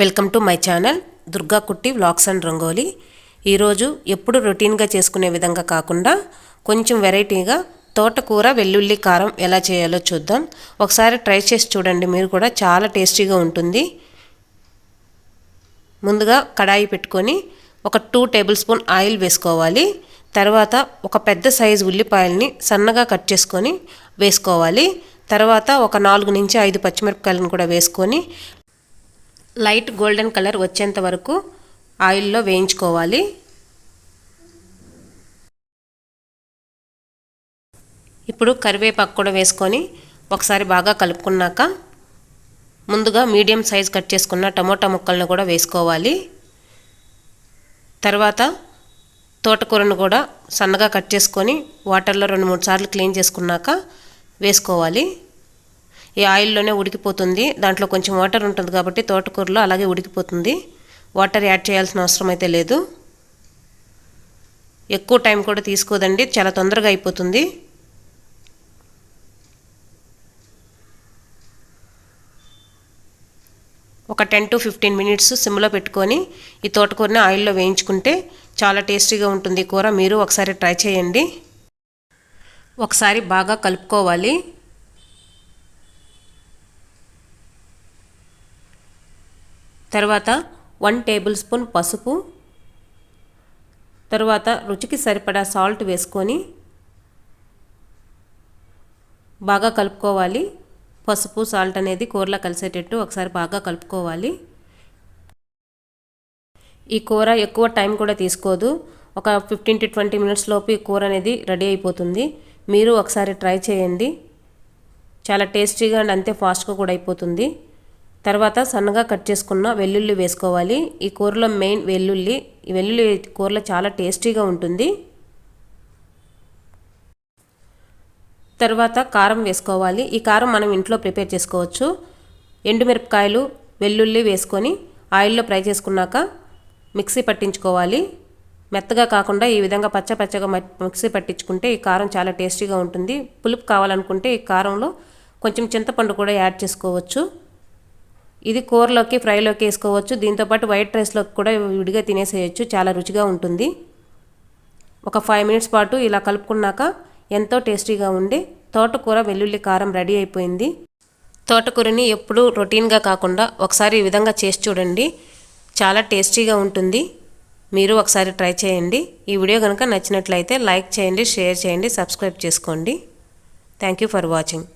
Welcome to my channel Durga Kutti vlogs and rangoli. ఈరోజు ఎప్పుడు రొటీన్గా చేసుకునే విధంగా కాకుండా కొంచెం వెరైటీగా తోటకూర వెల్లుల్లి కారం ఎలా చేయాలో చూద్దాం. ఒకసారి ట్రై చేసి చూడండి మీరు కూడా చాలా టేస్టీగా ఉంటుంది. ముందుగా కడాయి పెట్టుకొని ఒక టూ టేబుల్ స్పూన్ ఆయిల్ వేసుకోవాలి. తర్వాత ఒక పెద్ద సైజు ఉల్లిపాయల్ని సన్నగా కట్ చేసుకొని వేసుకోవాలి. తర్వాత ఒక నాలుగు నుంచి ఐదు పచ్చిమిరపకాయలను కూడా వేసుకొని లైట్ గోల్డెన్ కలర్ వచ్చేంత వరకు ఆయిల్లో వేయించుకోవాలి. ఇప్పుడు కరివేపాకు కూడా వేసుకొని ఒకసారి బాగా కలుపుకున్నాక ముందుగా మీడియం సైజ్ కట్ చేసుకున్న టమోటా ముక్కలను కూడా వేసుకోవాలి. తర్వాత తోటకూరను కూడా సన్నగా కట్ చేసుకొని వాటర్లో రెండు మూడు సార్లు క్లీన్ చేసుకున్నాక వేసుకోవాలి. ఈ ఆయిల్లోనే ఉడికిపోతుంది. దాంట్లో కొంచెం వాటర్ ఉంటుంది కాబట్టి తోటకూరలో అలాగే ఉడికిపోతుంది. వాటర్ యాడ్ చేయాల్సిన అవసరం అయితే లేదు. ఎక్కువ టైం కూడా తీసుకోదండి. చాలా తొందరగా అయిపోతుంది. ఒక టెన్ టు ఫిఫ్టీన్ మినిట్స్ సిమ్లో పెట్టుకొని ఈ తోటకూరని ఆయిల్లో వేయించుకుంటే చాలా టేస్టీగా ఉంటుంది కూర. మీరు ఒకసారి ట్రై చేయండి. ఒకసారి బాగా కలుపుకోవాలి. తర్వాత వన్ టేబుల్ స్పూన్ పసుపు తర్వాత రుచికి సరిపడా సాల్ట్ వేసుకొని బాగా కలుపుకోవాలి. పసుపు సాల్ట్ అనేది కూరలో కలిసేటట్టు ఒకసారి బాగా కలుపుకోవాలి. ఈ కూర ఎక్కువ టైం కూడా తీసుకోదు. ఒక ఫిఫ్టీన్ టు ట్వంటీ మినిట్స్ లోపు ఈ కూర అనేది రెడీ అయిపోతుంది. మీరు ఒకసారి ట్రై చేయండి. చాలా టేస్టీగా అండ్ అంతే ఫాస్ట్గా కూడా అయిపోతుంది. తర్వాత సన్నగా కట్ చేసుకున్న వెల్లుల్లి వేసుకోవాలి. ఈ కూరలో మెయిన్ వెల్లుల్లి ఈ వెల్లుల్లి కూరలో చాలా టేస్టీగా ఉంటుంది. తర్వాత కారం వేసుకోవాలి. ఈ కారం మనం ఇంట్లో ప్రిపేర్ చేసుకోవచ్చు. ఎండుమిరపకాయలు వెల్లుల్లి వేసుకొని ఆయిల్లో ఫ్రై చేసుకున్నాక మిక్సీ పట్టించుకోవాలి. మెత్తగా కాకుండా ఈ విధంగా పచ్చ పచ్చగా మిక్సీ పట్టించుకుంటే ఈ కారం చాలా టేస్టీగా ఉంటుంది. పులుపు కావాలనుకుంటే ఈ కారంలో కొంచెం చింతపండు కూడా యాడ్ చేసుకోవచ్చు. ఇది కూరలోకి ఫ్రైలోకి వేసుకోవచ్చు. దీంతోపాటు వైట్ రైస్లోకి కూడా విడిగా తినేసేయచ్చు. చాలా రుచిగా ఉంటుంది. ఒక ఫైవ్ మినిట్స్ పాటు ఇలా కలుపుకున్నాక ఎంతో టేస్టీగా ఉండి తోటకూర వెల్లుల్లి కారం రెడీ అయిపోయింది. తోటకూరని ఎప్పుడూ రొటీన్గా కాకుండా ఒకసారి ఈ విధంగా చేసి చూడండి. చాలా టేస్టీగా ఉంటుంది. మీరు ఒకసారి ట్రై చేయండి. ఈ వీడియో కనుక నచ్చినట్లయితే లైక్ చేయండి షేర్ చేయండి సబ్స్క్రైబ్ చేసుకోండి. Thank you for watching.